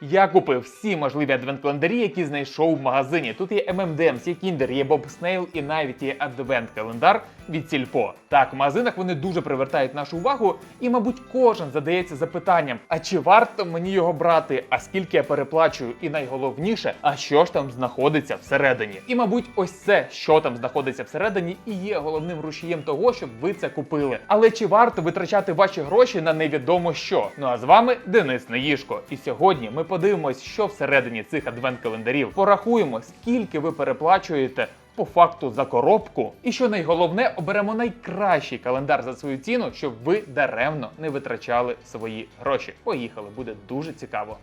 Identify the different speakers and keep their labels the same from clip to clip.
Speaker 1: Я купив всі можливі адвент-календарі, які знайшов в магазині. Тут є M&M's, є Kinder, є Bob Snail і навіть є адвент-календар від Сільпо. Так, в магазинах вони дуже привертають нашу увагу, і, мабуть, кожен задається запитанням: а чи варто мені його брати? А скільки я переплачую? І найголовніше, а що ж там знаходиться всередині? І, мабуть, ось це, що там знаходиться всередині, і є головним рушієм того, щоб ви це купили. Але чи варто витрачати ваші гроші на невідомо що? Ну а з вами Денис Неїшко. І сьогодні ми подивимось, що всередині цих адвент-календарів. Порахуємо, скільки ви переплачуєте. По факту за коробку, і що найголовне, оберемо найкращий календар за свою ціну, щоб ви даремно не витрачали свої гроші. Поїхали, буде дуже цікаво.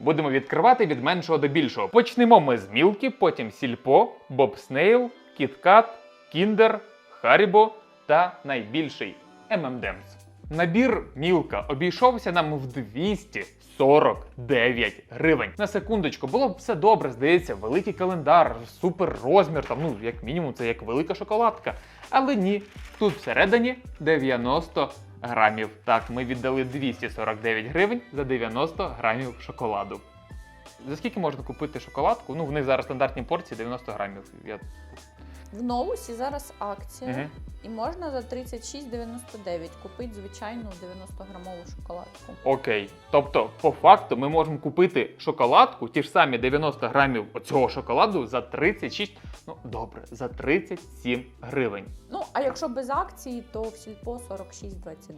Speaker 1: Будемо відкривати від меншого до більшого. Почнемо ми з Мілки, потім Сільпо, Боб Снейл, Кіткат, Кіндер, Харібо та найбільший M&M's. Набір Мілка обійшовся нам в 249 гривень. На секундочку, було б все добре, здається, великий календар, супер розмір, там, ну, як мінімум, це як велика шоколадка. Але ні, тут всередині 90 грамів. Так, ми віддали 249 гривень за 90 грамів шоколаду. За скільки можна купити шоколадку? Ну, в них зараз стандартні порції 90 грамів. Я...
Speaker 2: В новусі зараз акція,
Speaker 1: Мгм.
Speaker 2: І можна за 36,99 купити звичайну 90-грамову шоколадку.
Speaker 1: Окей. Тобто, по факту, ми можемо купити шоколадку, ті ж самі 90 грамів цього шоколаду за 36, ну добре, за 37 гривень.
Speaker 2: Ну, а якщо без акції, то в сільпо 46,29.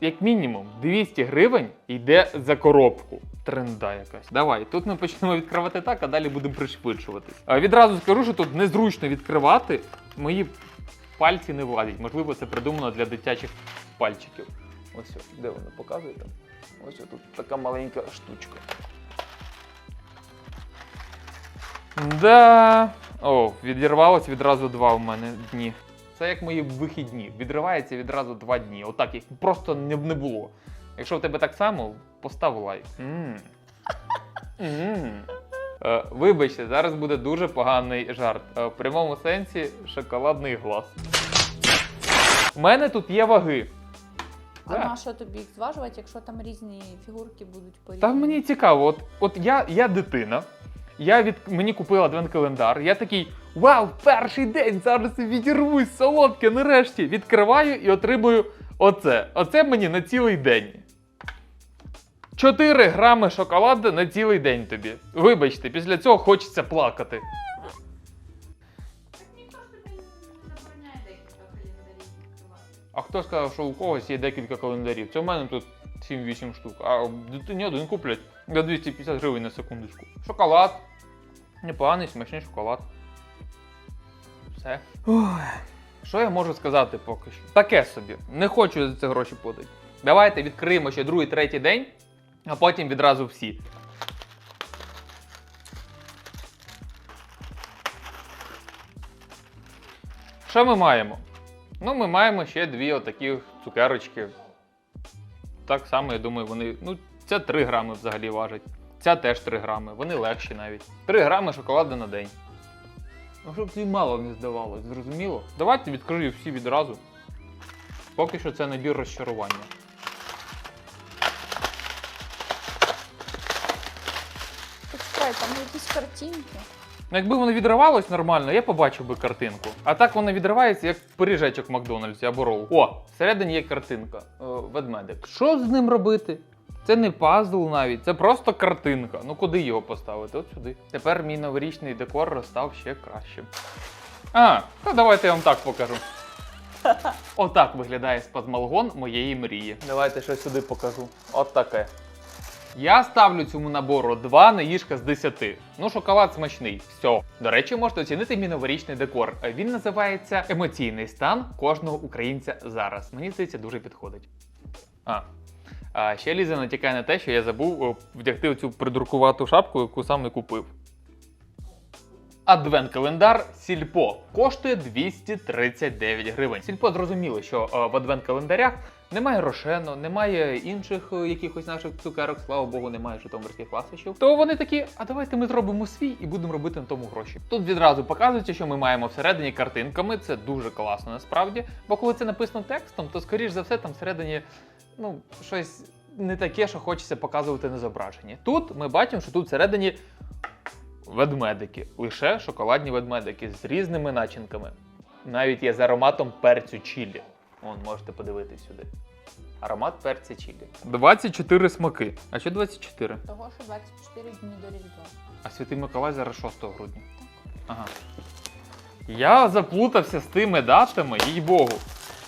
Speaker 1: Як мінімум 200 гривень йде за коробку. Тренда якась. Давай, тут ми почнемо відкривати так, а далі будемо пришвидшувати. А відразу скажу, що тут незручно відкривати. Мої пальці не владять. Можливо, це придумано для дитячих пальчиків. Ось, де воно показує там? Ось тут така маленька штучка. Да. О, відірвалось відразу два у мене дні. Це як мої вихідні. Відривається відразу два дні. Отак їх просто не, не було. Якщо в тебе так само, постав лайк. М. Е, Вибачте, зараз буде дуже поганий жарт. Е, В прямому сенсі шоколадний глаз. У мене тут є ваги.
Speaker 2: А на що тобі їх зважувати, якщо там різні фігурки будуть
Speaker 1: Та
Speaker 2: порівняні?
Speaker 1: мені цікаво, от, от я, я дитина. Я від мені купила адвент-календар. Я такий вау, перший день! Зараз відірвусь, солодке, нарешті. Відкриваю і отримую оце. Оце мені на цілий день. 4 грами шоколаду на цілий день тобі. Вибачте, після цього хочеться плакати. А хто сказав, що у когось є декілька календарів? Це в мене тут 7-8 штук. А дитині один куплять за 250 гривень на секундочку. Шоколад. Непоганий, смачний шоколад. Все. Ой. Що я можу сказати поки що? Таке собі. Не хочу за це гроші платити. Давайте відкриємо ще другий, третій день, а потім відразу всі. Що ми маємо? Ну, ми маємо ще дві отакі цукерочки. Так само, я думаю, вони. Ну, ця 3 грами взагалі важить. Ця теж 3 грами, вони легші навіть. 3 грами шоколаду на день. Ну, щоб тобі мало не здавалось, зрозуміло? Давайте відкрию всі відразу. Поки що це набір розчарування.
Speaker 2: Почекай, там якісь картинки.
Speaker 1: Ну, якби воно відривалось нормально, я побачив би картинку. А так воно відривається, як пиріжечок в Макдональдсі або рол. О, всередині є картинка. О, ведмедик. Що з ним робити? Це не пазл навіть, це просто картинка. Ну куди його поставити? От сюди. Тепер мій новорічний декор став ще кращим. А, то давайте я вам так покажу. Отак виглядає спазмалгон моєї мрії. Давайте щось сюди покажу. От таке. Я ставлю цьому набору 2 наїжка з 10. Ну, шоколад смачний. Все. До речі, можете оцінити мій новорічний декор. Він називається Емоційний стан кожного українця зараз. Мені здається, дуже підходить. А. А ще Ліза натякає на те, що я забув вдягти оцю придуркувату шапку, яку сам не купив. Адвент-календар Сільпо коштує 239 гривень. Сільпо зрозуміло, що е, в адвент-календарях немає рошено, немає інших е, якихось наших цукерок, слава Богу, немає житомирських ласощів. То вони такі, а давайте ми зробимо свій і будемо робити на тому гроші. Тут відразу показується, що ми маємо всередині картинками. Це дуже класно насправді. Бо коли це написано текстом, то скоріш за все там всередині ну, щось не таке, що хочеться показувати на зображенні. Тут ми бачимо, що тут всередині ведмедики, лише шоколадні ведмедики з різними начинками. Навіть є з ароматом перцю чілі. Вон, можете подивитись сюди. Аромат перця чілі. 24 смаки. А що 24?
Speaker 2: Того, що 24 дні до Різдва.
Speaker 1: А Святий Миколай зараз 6 грудня.
Speaker 2: Так.
Speaker 1: Ага. Я заплутався з тими датами, їй богу.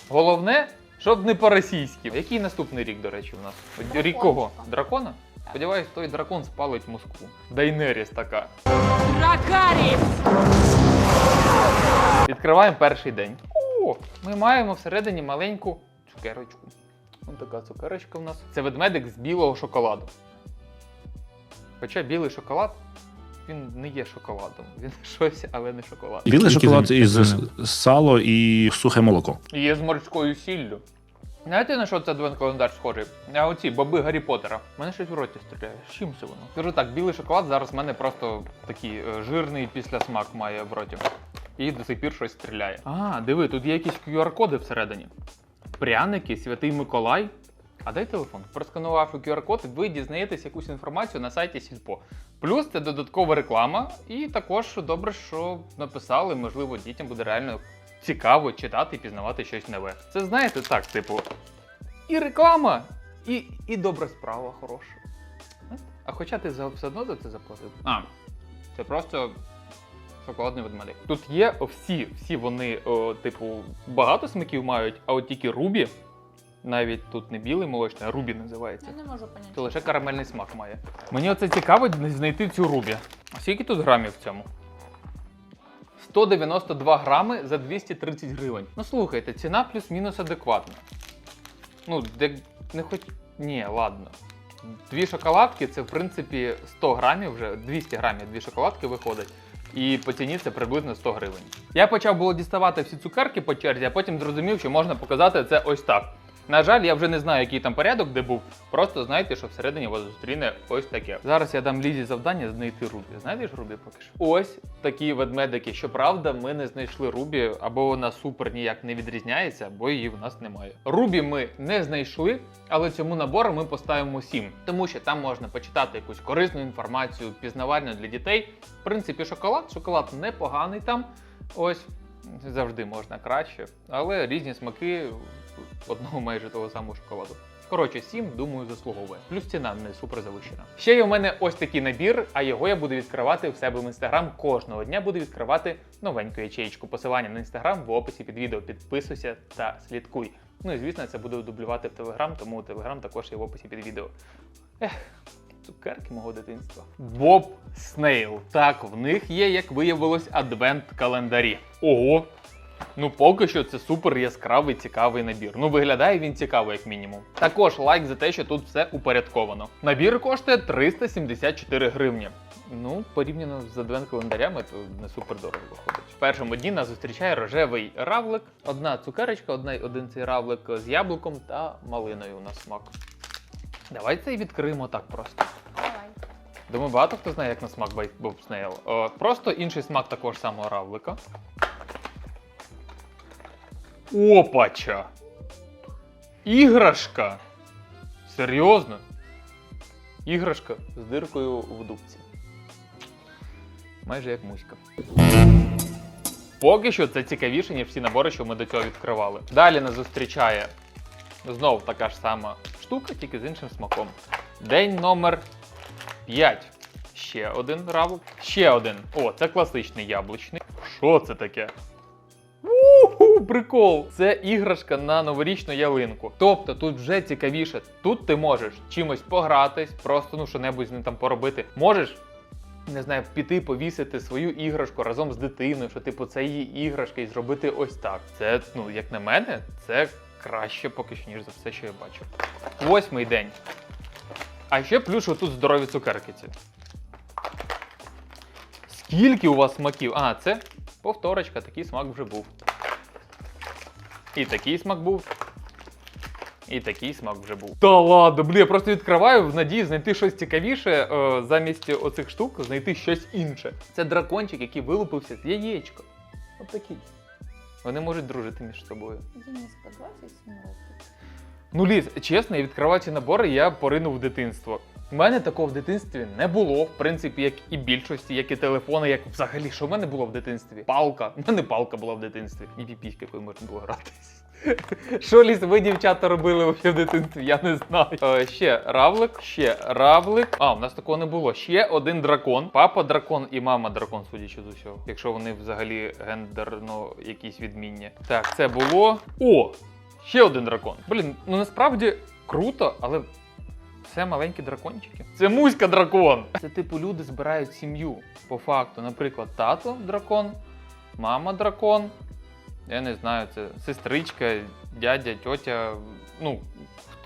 Speaker 1: Головне, щоб не по-російськи. Який наступний рік, до речі, у нас? Рік кого? Дракона? Сподіваюсь, той дракон спалить Москву. Дайнеріс така.
Speaker 3: Дракаріс!
Speaker 1: Відкриваємо перший день. Ми маємо всередині маленьку цукерочку. Ось така цукерочка в нас. Це ведмедик з білого шоколаду. Хоча білий шоколад, він не є шоколадом. Він щось, але не шоколад.
Speaker 4: Білий шоколад із сало і сухе молоко.
Speaker 1: І є з морською сіллю. Знаєте, на що це адвент календар схожий? А оці боби Гаррі Поттера. Мене щось в роті стріляє. З чим це воно? Скажу так, білий шоколад зараз в мене просто такий е, жирний післясмак має в роті. І до сих пір щось стріляє. А, диви, тут є якісь QR-коди всередині. Пряники, святий Миколай. А дай телефон. Просканувавши QR-код, ви дізнаєтесь якусь інформацію на сайті Сільпо. Плюс це додаткова реклама, і також добре, що написали, можливо, дітям буде реально цікаво читати і пізнавати щось нове. Це знаєте, так, типу, і реклама, і, і добра справа хороша. А хоча ти за все одно за це заплатив. А, це просто шоколадний ведмедик. Тут є всі, всі вони, о, типу, багато смаків мають, а от тільки Рубі, навіть тут не білий молочний, а Рубі називається.
Speaker 2: Я не можу поняти.
Speaker 1: Це лише карамельний смак має. Мені оце цікаво знайти цю рубі. А скільки тут грамів в цьому? 192 грами за 230 гривень. Ну слухайте, ціна плюс-мінус адекватна. Ну, де не хоч. Ні, ладно. Дві шоколадки це в принципі 100 грамів вже, 200 грамів дві шоколадки виходить. І по ціні це приблизно 100 гривень. Я почав було діставати всі цукерки по черзі, а потім зрозумів, що можна показати це ось так. На жаль, я вже не знаю, який там порядок, де був. Просто знайте, що всередині вас зустріне ось таке. Зараз я дам Лізі завдання знайти Рубі. Знайдеш Рубі поки що? Ось такі ведмедики. Щоправда, ми не знайшли Рубі, або вона супер ніяк не відрізняється, або її в нас немає. Рубі ми не знайшли, але цьому набору ми поставимо 7, тому що там можна почитати якусь корисну інформацію, пізнавальну для дітей. В принципі, шоколад, шоколад непоганий там. Ось завжди можна краще, але різні смаки одного майже того самого шоколаду. Коротше, 7, думаю, заслуговує. Плюс ціна не супер завищена. Ще є у мене ось такий набір, а його я буду відкривати в себе в інстаграм. Кожного дня буду відкривати новеньку ячеєчку. Посилання на інстаграм в описі під відео. Підписуйся та слідкуй. Ну і звісно, це буду дублювати в телеграм, тому телеграм також є в описі під відео. Ех, цукерки мого дитинства. Боб Снейл. Так, в них є, як виявилось, адвент-календарі. Ого! Ну, поки що це супер яскравий, цікавий набір. Ну, виглядає він цікаво, як мінімум. Також лайк за те, що тут все упорядковано. Набір коштує 374 гривні. Ну, порівняно з адвент-календарями, то не супер дорого виходить. В першому дні нас зустрічає рожевий равлик, одна цукерочка, одна, один цей равлик з яблуком та малиною у нас смак. Давай це і відкриємо так просто.
Speaker 2: Давай.
Speaker 1: Думаю, багато хто знає, як на смак Snail. О, просто інший смак такого ж самого равлика. Опача! Іграшка! Серйозно? Іграшка з диркою в дубці. Майже як муська. Поки що це цікавіше, ніж всі набори, що ми до цього відкривали. Далі нас зустрічає знов така ж сама штука, тільки з іншим смаком. День номер 5. Ще один равлик. Ще один. О, це класичний яблучний. Що це таке? Уху, прикол! Це іграшка на новорічну ялинку. Тобто тут вже цікавіше. Тут ти можеш чимось погратись, просто ну що-небудь з ним там поробити. Можеш. Не знаю, піти повісити свою іграшку разом з дитиною, що типу це її іграшка, і зробити ось так. Це, ну, як на мене, це краще поки що, ніж за все, що я бачу. Восьмий день. А ще плюс, що тут здорові цукеркиці. Скільки у вас смаків? А, це повторочка, такий смак вже був. І такий смак був. І такий смак вже був. Та ладно, блін, я просто відкриваю в надії знайти щось цікавіше, е, замість оцих штук знайти щось інше. Це дракончик, який вилупився з яєчка. От такий. Вони можуть дружити між собою.
Speaker 2: Дениска 27 років.
Speaker 1: Ну, Ліз, чесно, і відкривати набори я поринув в дитинство. У мене такого в дитинстві не було, в принципі, як і більшості, як і телефони, як взагалі, що в мене було в дитинстві? Палка. У мене палка була в дитинстві. І піпіська, якою можна було гратись. Що ліс, ви, дівчата, робили в дитинстві? Я не знаю. Е, ще равлик, ще равлик. А, у нас такого не було. Ще один дракон. Папа дракон і мама дракон, судячи з усього. Якщо вони взагалі гендерно якісь відмінні. Так, це було. О! Ще один дракон. Блін, ну насправді круто, але це маленькі дракончики. Це муська дракон. Це типу люди збирають сім'ю. По факту, наприклад, тато дракон, мама дракон. Я не знаю, це сестричка, дядя, тьотя. Ну,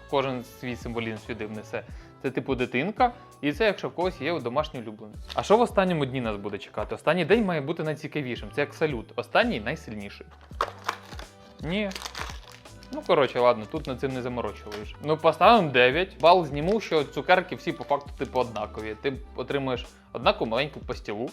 Speaker 1: кожен свій символізм сюди внесе. Це типу дитинка, і це якщо в когось є домашній улюбленець. А що в останньому дні нас буде чекати? Останній день має бути найцікавішим. Це як салют. Останній найсильніший. Ні. Ну, коротше, ладно, тут над цим не заморочуєш. Ну, поставимо 9. Бал зніму, що цукерки всі по факту типу однакові. Ти отримуєш однакову маленьку пастілу.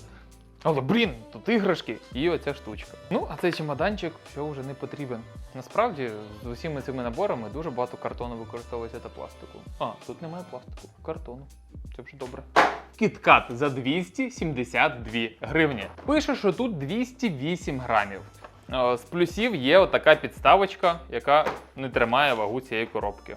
Speaker 1: Але блін, тут іграшки і оця штучка. Ну, а цей чемоданчик все вже не потрібен. Насправді, з усіма цими наборами дуже багато картону використовується та пластику. А, тут немає пластику, картону. Це вже добре. Кіткат за 272 гривні. Пише, що тут 208 грамів. Е, З плюсів є отака підставочка, яка не тримає вагу цієї коробки.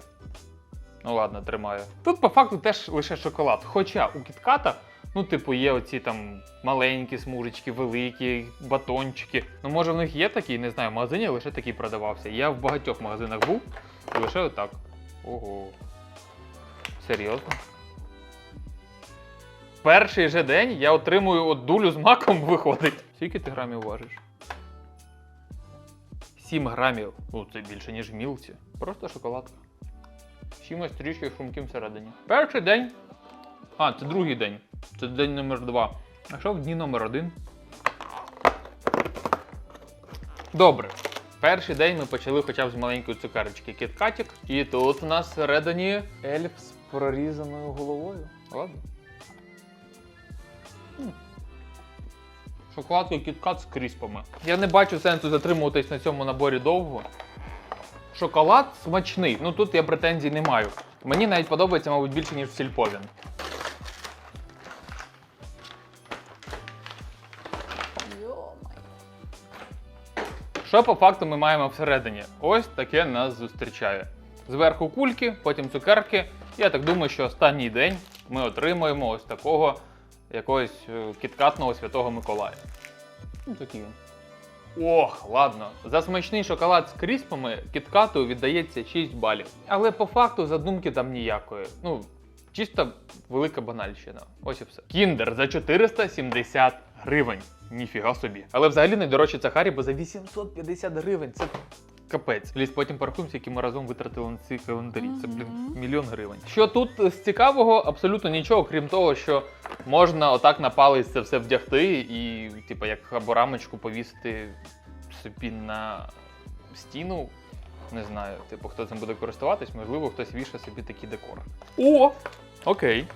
Speaker 1: Ну ладно, тримає. Тут по факту теж лише шоколад. Хоча у кітката, ну, типу, є оці там маленькі смужечки, великі, батончики. Ну, може, в них є такі, не знаю, в магазині лише такий продавався. Я в багатьох магазинах був, і лише отак. Ого. Серйозно? Перший же день я отримую от дулю з маком виходить. Скільки ти грамів важиш? 7 грамів. Ну, це більше, ніж в мілці. Просто шоколадка. Чимось трішки хрумким всередині. Перший день. А, це другий день. Це день номер два. А що в дні номер один? Добре. Перший день ми почали хоча б з маленької цукерочки кіткатік. І тут у нас всередині ельф з прорізаною головою. Ладно. М. Шоколадка кіткат з кріспами. Я не бачу сенсу затримуватись на цьому наборі довго. Шоколад смачний. Ну тут я претензій не маю. Мені навіть подобається, мабуть, більше, ніж в сільповін.
Speaker 2: Йо-моє.
Speaker 1: Що по факту ми маємо всередині? Ось таке нас зустрічає. Зверху кульки, потім цукерки. Я так думаю, що останній день ми отримуємо ось такого якогось е, кіткатного святого Миколая. Ну, такий він. Ох, ладно. За смачний шоколад з кріспами кіткату віддається 6 балів. Але по факту задумки там ніякої. Ну, чисто велика банальщина. Ось і все. Кіндер за 470 гривень. Ніфіга собі. Але взагалі найдорожче це Харібо за 850 гривень. Це капець. Ліс потім порахуємося, які ми разом витратили на ці календарі. Це, блін, мільйон гривень. Що тут з цікавого? Абсолютно нічого, крім того, що можна отак на палець це все вдягти і, типу, як або рамочку повісити собі на стіну. Не знаю, типу, хто цим буде користуватись, можливо, хтось вішає собі такий декор. О! Окей.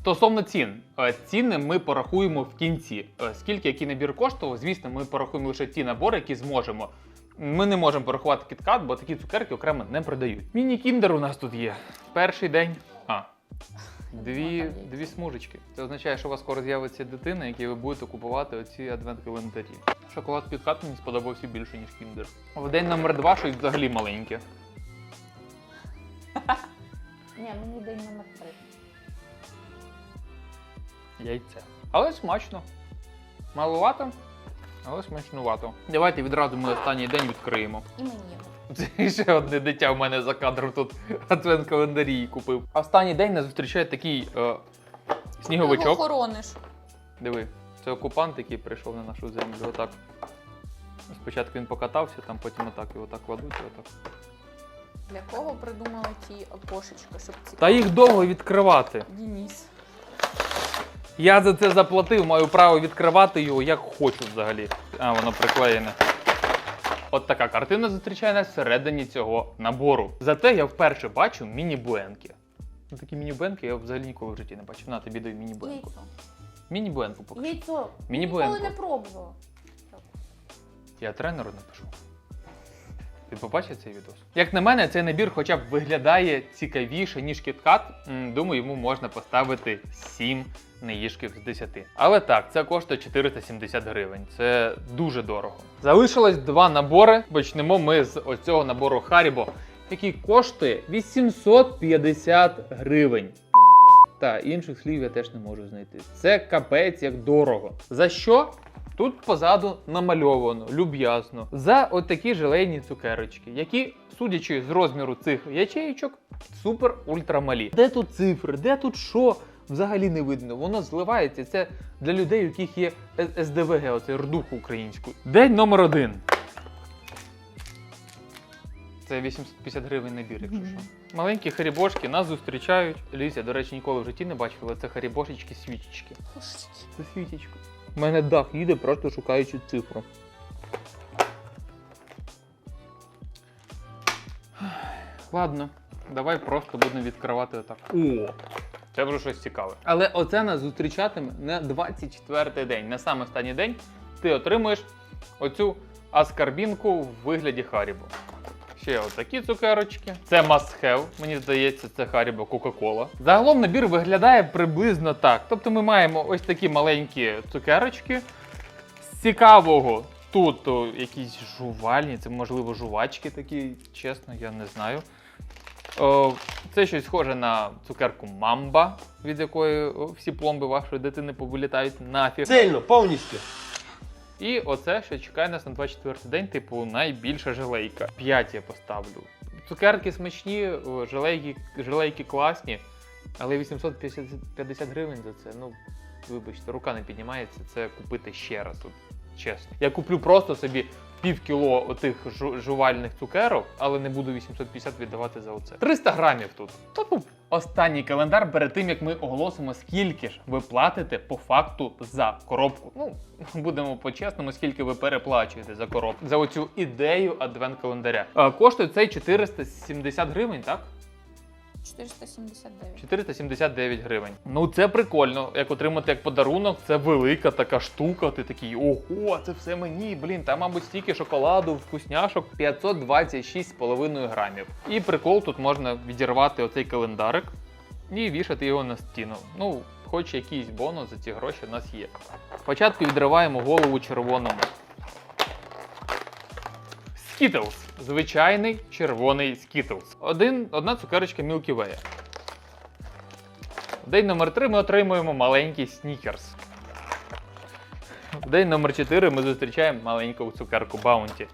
Speaker 1: Стосовно цін, Е, ціни ми порахуємо в кінці. Е, Скільки який набір коштував, звісно, ми порахуємо лише ті набори, які зможемо. Ми не можемо порахувати кіткат, бо такі цукерки окремо не продають. Міні-кіндер у нас тут є. Перший день. А. Дві, дві смужечки. Це означає, що у вас скоро з'явиться дитина, якій ви будете купувати оці адвент-календарі. Шоколад кіткат мені сподобався більше, ніж кіндер. В день номер два щось взагалі маленьке.
Speaker 2: Ні, мені день номер три.
Speaker 1: Яйце. Але смачно. Малувато, але смачнувато. Давайте відразу ми останній день відкриємо.
Speaker 2: І мені.
Speaker 1: Це ще одне дитя в мене за кадром тут адвент календарі купив. Останній день нас зустрічає такий е,
Speaker 2: Ти його
Speaker 1: сніговичок.
Speaker 2: хорониш.
Speaker 1: Диви, це окупант, який прийшов на нашу землю. Отак. Спочатку він покатався, там потім отак його так кладуть отак.
Speaker 2: Для кого придумали ті окошечка, щоб ці
Speaker 1: Та їх довго відкривати.
Speaker 2: Дініс.
Speaker 1: Я за це заплатив, маю право відкривати його як хочу взагалі. А, воно приклеєне. От така картина зустрічає нас всередині цього набору. Зате я вперше бачу міні-буенки. Ну, Такі міні-буенки я взагалі ніколи в житті не бачив. На тобі даю міні-буенку. Міні-буенку поки.
Speaker 2: Яйцо.
Speaker 1: Міні
Speaker 2: Ніколи не пробувала.
Speaker 1: Я тренеру напишу. Ти побачив цей відос? Як на мене, цей набір хоча б виглядає цікавіше, ніж кіткат. Думаю, йому можна поставити 7 неїжків з 10. Але так, це коштує 470 гривень. Це дуже дорого. Залишилось два набори. Почнемо ми з оцього набору Харібо, який коштує 850 гривень. Та інших слів я теж не можу знайти. Це капець як дорого. За що? Тут позаду намальовано люб'язно за от такі желейні цукерочки, які, судячи з розміру цих ячеїчок, супер ультрамалі. Де тут цифри? Де тут що? Взагалі не видно. Воно зливається. Це для людей, у яких є Е- СДВГ, оце рдух українською. День номер один. Це 850 гривень набір, якщо
Speaker 2: Мгм.
Speaker 1: що. Маленькі харібошки нас зустрічають. Лізя, до речі, ніколи в житті не бачила, це харібошечки свічечки. Це свічечка. У мене дах їде, просто шукаючи цифру. Ладно, давай просто будемо відкривати отак. О! Це вже щось цікаве. Але оце нас зустрічатиме на 24-й день. На сам останній день ти отримуєш оцю аскарбінку в вигляді Харібо. Ще отакі цукерочки. Це must have, мені здається, це Харібо Кока-Кола. Загалом набір виглядає приблизно так. Тобто ми маємо ось такі маленькі цукерочки. З цікавого тут о, якісь жувальні, це можливо жувачки такі, чесно, я не знаю. О, це щось схоже на цукерку мамба, від якої всі пломби вашої дитини повилітають нафіг.
Speaker 5: Цельно, повністю.
Speaker 1: І оце, що чекає нас на 24 день, типу, найбільша желейка. 5 я поставлю. Цукерки смачні, о, желейки, желейки класні, але 850 гривень за це. Ну, вибачте, рука не піднімається, це купити ще раз. От, чесно. Я куплю просто собі пів кіло отих жу- жувальних цукерок, але не буду 850 віддавати за оце. 300 грамів тут. Та ну, останній календар перед тим, як ми оголосимо, скільки ж ви платите по факту за коробку. Ну, будемо по-чесному, скільки ви переплачуєте за коробку. За оцю ідею адвент-календаря. Е, Коштує цей 470 гривень, так?
Speaker 2: 479.
Speaker 1: 479 гривень. Ну це прикольно. Як отримати як подарунок, це велика така штука. Ти такий, ого, це все мені. Блін, там, мабуть, стільки шоколаду, вкусняшок 526,5 грамів. І прикол, тут можна відірвати оцей календарик і вішати його на стіну. Ну, хоч якийсь бонус за ці гроші в нас є. Спочатку відриваємо голову червоному. Skittles. Звичайний червоний Skittles. Один, одна цукерочка Milky Way. В день номер 3 ми отримуємо маленький снікерс. В день номер 4 ми зустрічаємо маленьку цукерку Bounty.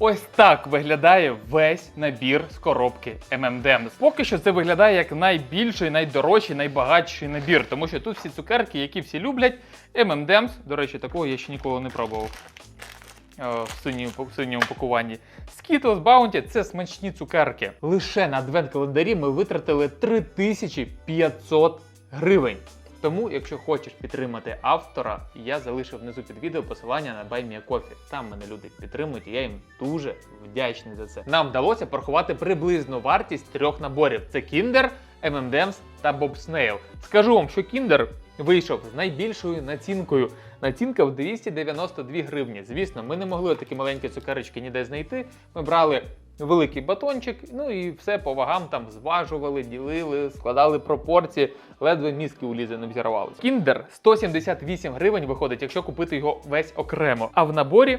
Speaker 1: Ось так виглядає весь набір з коробки M&M's. Поки що це виглядає як найбільший, найдорожчий, найбагатший набір, тому що тут всі цукерки, які всі люблять. M&M's, до речі, такого я ще ніколи не пробував. Е, В синьому, в синьому пакуванні. Skittles Bounty – це смачні цукерки. Лише на адвент-календарі ми витратили 3500 гривень. Тому, якщо хочеш підтримати автора, я залишив внизу під відео посилання на BuyMeACoffee. Там мене люди підтримують, і я їм дуже вдячний за це. Нам вдалося порахувати приблизну вартість трьох наборів: це Kinder, M&M's та Bob Snail. Скажу вам, що Kinder вийшов з найбільшою націнкою. Націнка в 292 гривні. Звісно, ми не могли такі маленькі цукерочки ніде знайти. Ми брали великий батончик, ну і все по вагам там зважували, ділили, складали пропорції, ледве мізки у Лізи не взірвали. Кіндер 178 гривень виходить, якщо купити його весь окремо. А в наборі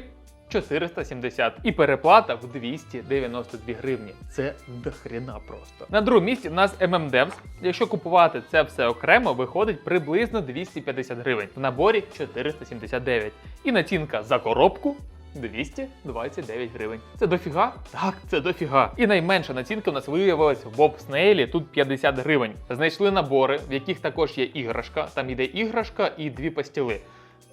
Speaker 1: 470 і переплата в 292 гривні. Це дохрена просто. На другому місці в нас M&M's. Якщо купувати це все окремо, виходить приблизно 250 гривень. В наборі 479. І націнка за коробку 229 гривень. Це дофіга? Так, це дофіга. І найменша націнка у нас виявилась в Боб Снейлі, тут 50 гривень. Знайшли набори, в яких також є іграшка. Там іде іграшка і дві пастіли.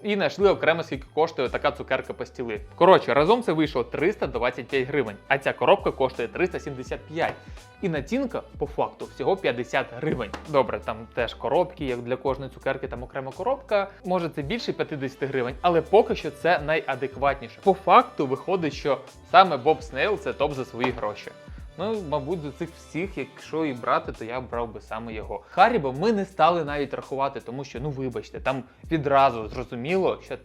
Speaker 1: І знайшли окремо, скільки коштує така цукерка пастіли. Коротше, разом це вийшло 325 гривень, а ця коробка коштує 375. І націнка по факту всього 50 гривень. Добре, там теж коробки, як для кожної цукерки, там окрема коробка. Може це більше 50 гривень, але поки що це найадекватніше. По факту виходить, що саме Bob Snail це топ за свої гроші. Ну, мабуть, з цих всіх, якщо і брати, то я брав би саме його. Харібо ми не стали навіть рахувати, тому що, ну вибачте, там відразу зрозуміло, що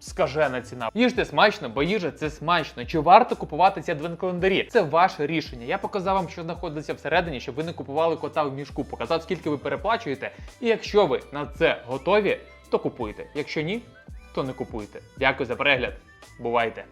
Speaker 1: скажена ціна. Їжте смачно, бо їжа це смачно. Чи варто купувати ці адвент-календарі? Це ваше рішення. Я показав вам, що знаходиться всередині, щоб ви не купували кота в мішку. Показав, скільки ви переплачуєте. І якщо ви на це готові, то купуйте. Якщо ні, то не купуйте. Дякую за перегляд. Бувайте!